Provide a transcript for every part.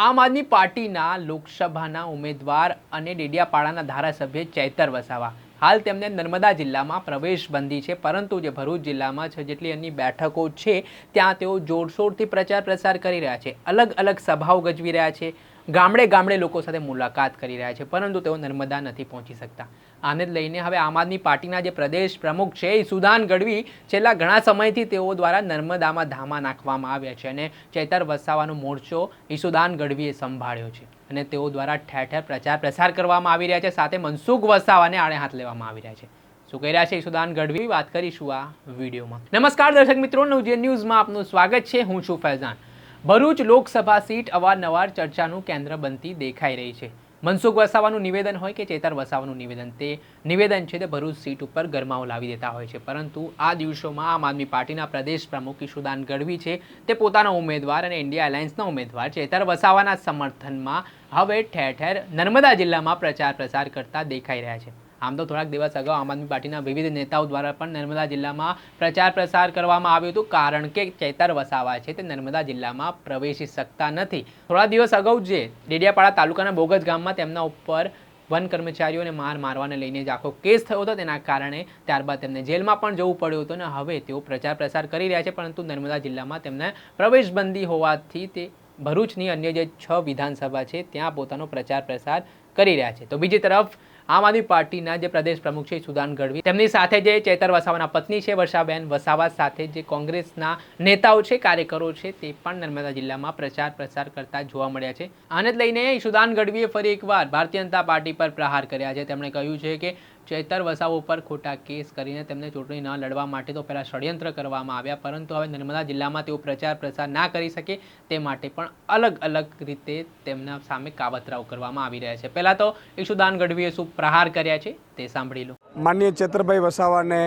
આમ આદમી પાર્ટીના લોકસભાના ઉમેદવાર અને ડેડિયાપાડાના ધારાસભ્ય ચૈતર વસાવા. હાલ તેમને નર્મદા જિલ્લામાં પ્રવેશબંધી છે, પરંતુ જે ભરૂચ જિલ્લામાં છે, જેટલી અન્ય બેઠકો છે, ત્યાં તેઓ જોરશોરથી પ્રચાર પ્રસાર કરી રહ્યા છે. અલગ અલગ સભાઓ ગજવી રહ્યા છે. ગામડે ગામડે લોકો સાથે મુલાકાત કરી રહ્યા છે, પરંતુ તેઓ નર્મદા નથી પહોંચી શકતા. આને જ લઈને હવે આમ આદમી પાર્ટીના જે પ્રદેશ પ્રમુખ છે ઈસુદાન ગઢવી છેલ્લા ઘણા સમયથી તેઓ દ્વારા નર્મદામાં ધામા નાખવામાં આવ્યા છે અને ચેતર વસાવાનો મોરચો ઈસુદાન ગઢવીએ સંભાળ્યો છે અને તેઓ દ્વારા ઠેર ઠેર પ્રચાર પ્રસાર કરવામાં આવી રહ્યા છે, સાથે મનસુખ વસાવાને આડે હાથ લેવામાં આવી રહ્યા છે. શું કહી રહ્યા છે ઈસુદાન ગઢવી? વાત કરીશું આ વિડીયોમાં. નમસ્કાર દર્શક મિત્રો નવજીવન ન્યૂઝમાં આપનું સ્વાગત છે. હું છું ફૈઝાન. ભરૂચ લોકસભા સીટ અવારનવાર ચર્ચાનું કેન્દ્ર બનતી દેખાઈ રહી છે. મનસુખ વસાવાનું નિવેદન હોય કે ચેતર વસાવાનું નિવેદન, તે નિવેદન છે તે ભરૂચ સીટ ઉપર ગરમાઓ લાવી દેતા હોય છે. પરંતુ આ દિવસોમાં આમ આદમી પાર્ટીના પ્રદેશ પ્રમુખ ઈશુદાન ગઢવી છે તે પોતાના ઉમેદવાર અને ઇન્ડિયા એલાયન્સના ઉમેદવાર ચેતર વસાવાના સમર્થનમાં હવે ઠેર ઠેર નર્મદા જિલ્લામાં પ્રચાર પ્રસાર કરતા દેખાઈ રહ્યા છે. આમ તો થોડાક દિવસ અગાઉ આમ આદમી પાર્ટીના વિવિધ નેતાઓ દ્વારા પણ નર્મદા જિલ્લામાં પ્રચાર પ્રસાર કરવામાં આવ્યું હતું. કારણ કે ચૈતર વસાવા છે તે નર્મદા જિલ્લામાં પ્રવેશી શકતા નથી. થોડા દિવસ અગાઉ જે ડેડિયાપાડા તાલુકાના બોગજ ગામમાં તેમના ઉપર વન કર્મચારીઓને માર મારવાને લઈને જે આખો કેસ થયો હતો. તેના કારણે ત્યારબાદ તેમને જેલમાં પણ જવું પડ્યું હતું અને હવે તેઓ પ્રચાર પ્રસાર કરી રહ્યા છે. પરંતુ નર્મદા જિલ્લામાં તેમને પ્રવેશબંધી હોવાથી તે ભરૂચની અન્ય જે છ વિધાનસભા છે, ત્યાં પોતાનો પ્રચાર પ્રસાર કરી રહ્યા છે. તો બીજી તરફ આમ આદમી પાર્ટીના જે પ્રદેશ પ્રમુખ છે, સુદાન ગઢવી, તેમની સાથે જે ચેતર વસાવાના પત્ની છે, વર્ષાબેન વસાવા સાથે જે કોંગ્રેસના નેતાઓ છે, કાર્યકરો છે, તે પણ નર્મદા જિલ્લામાં પ્રચાર પ્રસાર કરતા જોવા મળ્યા છે. આને લઈને સુદાન ગઢવીએ ફરી એકવાર ભારતીય જનતા પાર્ટી પર પ્રહાર કર્યા છે. તેમણે કહ્યું છે કે ચેતર વસાવ ઉપર ખોટા કેસ કરીને તેમને ચૂંટણી ન લડવા માટે તો પહેલાં ષડયંત્ર કરવામાં આવ્યા, પરંતુ હવે નર્મદા જિલ્લામાં તેઓ પ્રચાર પ્રસાર ના કરી શકે તે માટે પણ અલગ અલગ રીતે તેમના સામે કાવતરાઓ કરવામાં આવી રહ્યા છે. પહેલાં તો ઈશુદાન ગઢવીએ શું પ્રહાર કર્યા છે, તે સાંભળી લો. માનનીય ચેતરભાઈ વસાવાને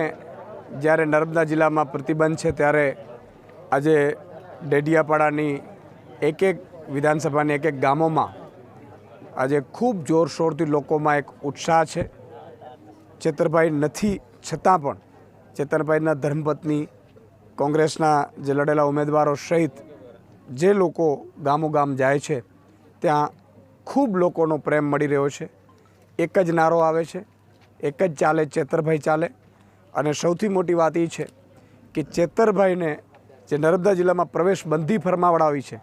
જ્યારે નર્મદા જિલ્લામાં પ્રતિબંધ છે, ત્યારે આજે ડેડિયાપાડાની એક એક વિધાનસભાની એક એક ગામોમાં આજે ખૂબ જોરશોરથી લોકોમાં એક ઉત્સાહ છે. ચેતરભાઈ નથી, છતાં પણ ચેતરભાઈના ધર્મપત્ની, કોંગ્રેસના જે લડેલા ઉમેદવારો સહિત જે લોકો ગામો ગામ જાય છે, ત્યાં ખૂબ લોકોનો પ્રેમ મળી રહ્યો છે. એક જ નારો આવે છે, એક જ ચાલે, ચેતરભાઈ ચાલે. અને સૌથી મોટી વાત એ છે કે ચેતરભાઈને જે નર્મદા જિલ્લામાં પ્રવેશ બંધી ફરમાવડાવી છે,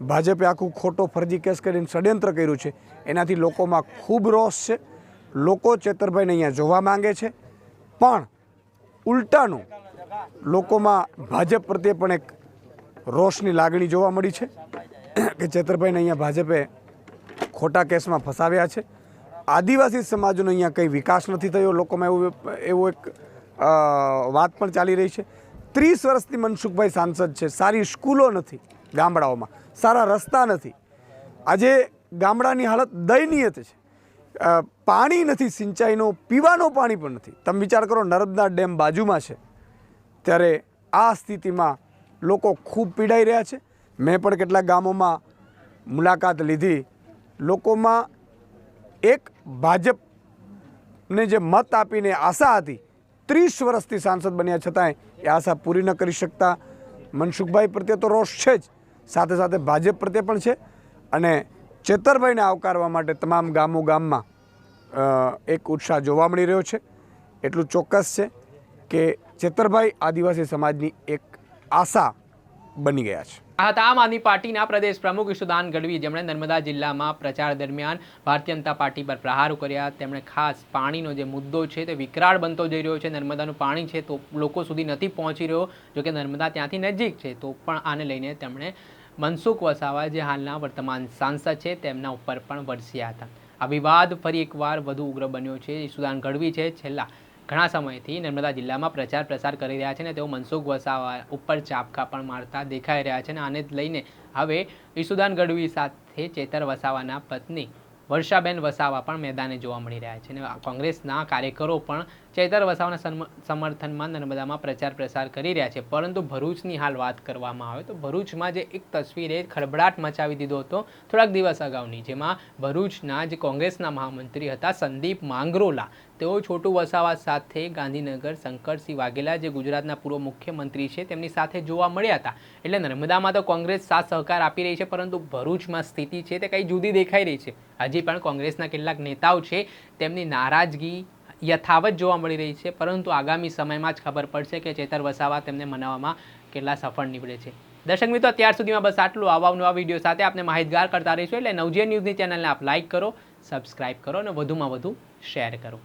ભાજપે આખું ખોટો ફરજી કેસ કરીને ષડયંત્ર કર્યું છે, એનાથી લોકોમાં ખૂબ રોષ છે. લોકો ચેતરભાઈને અહીંયા જોવા માંગે છે, પણ ઉલટાનું લોકોમાં ભાજપ પ્રત્યે પણ એક રોષની લાગણી જોવા મળી છે કે ચેતરભાઈને અહીંયા ભાજપે ખોટા કેસમાં ફસાવ્યા છે. આદિવાસી સમાજનો અહીંયા કંઈ વિકાસ નથી થયો, લોકોમાં એવું એવો એક વાત પણ ચાલી રહી છે. ત્રીસ વર્ષથી મનસુખભાઈ સાંસદ છે, સારી સ્કૂલો નથી ગામડાઓમાં, સારા રસ્તા નથી. આજે ગામડાની હાલત દયનીય છે. પાણી નથી સિંચાઈનો, પીવાનું પાણી પણ નથી. તમે વિચાર કરો નર્મદા ડેમ બાજુમાં છે, ત્યારે આ સ્થિતિમાં લોકો ખૂબ પીડાઈ રહ્યા છે. મેં પણ કેટલાક ગામોમાં મુલાકાત લીધી. લોકોમાં એક ભાજપને જે મત આપીને આશા હતી, ત્રીસ વર્ષથી સાંસદ બન્યા છતાંય એ આશા પૂરી ન કરી શકતા. મનસુખભાઈ પ્રત્યે તો રોષ છે જ. સાથે સાથે ભાજપ પ્રત્યે પણ છે. અને ચેતરભાઈને આવકારવા માટે તમામ ગામો ગામમાં એક ઉત્સાહ જોવા મળી રહ્યો છે. એટલું ચોક્કસ છે કે ચેતરભાઈ આદિવાસી સમાજની એક આશા બની ગયા છે. હતા આમ આદમી પાર્ટીના પ્રદેશ પ્રમુખ ઈશુદાન ગઢવી જેમણે નર્મદા જિલ્લામાં પ્રચાર દરમિયાન ભારતીય જનતા પાર્ટી પર પ્રહારો કર્યા. તેમણે ખાસ પાણીનો જે મુદ્દો છે તે વિકરાળ બનતો જઈ રહ્યો છે. નર્મદાનું પાણી છે તો લોકો સુધી નથી પહોંચી રહ્યો, જો કે નર્મદા ત્યાંથી નજીક છે. તો પણ આને લઈને તેમણે મનસુખ વસાવા, જે હાલના વર્તમાન સાંસદ છે, તેમના ઉપર પણ વરસ્યા હતા. આ વિવાદ ફરી એકવાર વધુ ઉગ્ર બન્યો છે. ઈશુદાન ગઢવી છે. છેલ્લા ઘણા સમયથી નર્મદા જિલ્લામાં પ્રચાર પ્રસાર કરી રહ્યા છે અને તેઓ મનસુખ વસાવા ઉપર ચાપકા પણ મારતા દેખાઈ રહ્યા છે અને આને લઈને હવે ઈસુદાન ગઢવી સાથે ચેતર વસાવાના પત્ની વર્ષાબેન વસાવા પણ મેદાને જોવા મળી રહ્યા છે અને કોંગ્રેસના કાર્યકરો પણ ચેતર વસાવાના સમર્થનમાં નર્મદામાં પ્રચાર પ્રસાર કરી રહ્યા છે. પરંતુ ભરૂચની હાલ વાત કરવામાં આવે તો ભરૂચમાં જે એક તસવીરે ખળભળાટ મચાવી દીધો હતો થોડાક દિવસ અગાઉની, જેમાં ભરૂચના જે કોંગ્રેસના મહામંત્રી હતા સંદીપ માંગરોલા. તેઓ છોટુ વસાવા સાથે ગાંધીનગર, શંકરસિંહ વાઘેલા જે ગુજરાતના પૂર્વ મુખ્યમંત્રી છે તેમની સાથે જોવા મળ્યા હતા. એટલે નર્મદામાં તો કોંગ્રેસ સાથ સહકાર આપી રહી છે, પરંતુ ભરૂચમાં સ્થિતિ છે તે કંઈ જુદી દેખાઈ રહી છે. હજી પણ કોંગ્રેસના કેટલાક નેતાઓ છે તેમની નારાજગી યથાવત જોવા મળી રહી છે, પરંતુ આગામી સમયમાં જ ખબર પડશે કે ચેતર વસાવા તેમને મનાવવામાં કેટલા સફળ નીવડે છે. દર્શક મિત્રો અત્યાર સુધીમાં બસ આટલું. આવા નવા વીડિયો સાથે આપણે માહિતગાર કરતા રહીશું, એટલે નવજીવન ન્યૂઝની ચેનલને આપ લાઇક કરો સબસ્ક્રાઇબ કરો અને વધુમાં વધુ શેર કરો.